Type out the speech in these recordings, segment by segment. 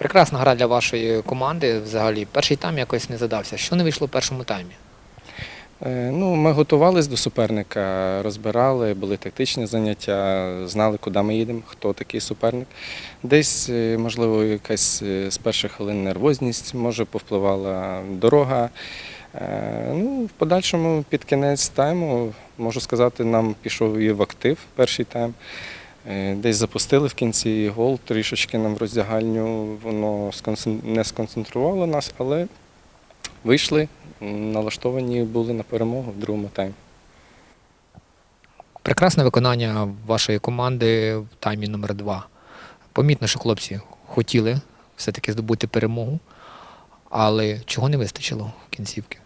Прекрасна гра для вашої команди. Взагалі, перший тайм якось не задався. Що не вийшло в першому таймі? Е, Ну, ми готувались до суперника, розбирали, були тактичні заняття, знали, куди ми їдемо, хто такий суперник. Десь, е, можливо, якась е, з перших хвилин нервозність, може, повпливала дорога. Ну, в подальшому під кінець тайму, можу сказати, нам пішов і в актив перший тайм. Е, Десь запустили в кінці гол, трішечки нам в роздягальню воно не сконцентрувало нас, але вийшли, налаштовані були на перемогу в другому таймі. Прекрасне виконання вашої команди в таймі номер 2 Помітно, що хлопці хотіли все-таки здобути перемогу, але чого не вистачило в кінцівки?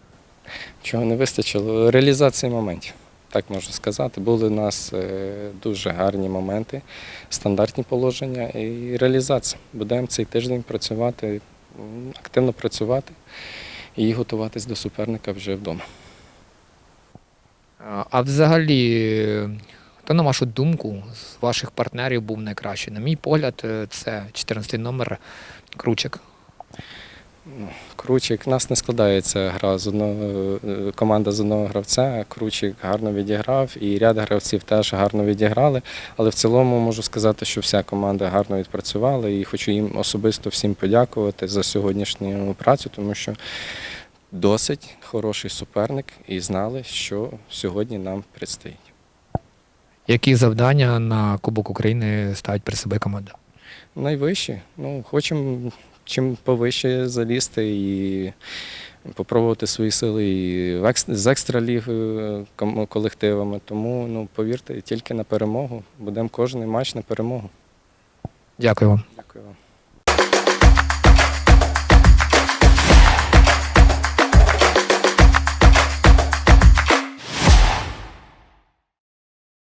Чого не вистачило? Реалізації моментів, так можна сказати. Були у нас е, дуже гарні моменти, стандартні положення і реалізація. Будемо цей тиждень працювати, активно працювати і готуватись до суперника вже вдома. А- А взагалі, хто, на вашу думку, з ваших партнерів був найкращий? На мій погляд, е, це 14 номер Кручик. Кручик, в нас не складається гра з одного е, команда з одного гравця. Кручик гарно відіграв, і ряд гравців теж гарно відіграли. Але в цілому можу сказати, що вся команда гарно відпрацювала і хочу їм особисто всім подякувати за сьогоднішню працю, тому що досить хороший суперник і знали, що сьогодні нам предстоїть. Які завдання на Кубок України ставить при себе команда? Найвищі. Ну, хочемо чим повище залізти і попробувати свої сили і з екстралігою колективами. Тому ну, повірте, тільки на перемогу. Будемо кожен матч на перемогу. Дякую вам. Дякую вам.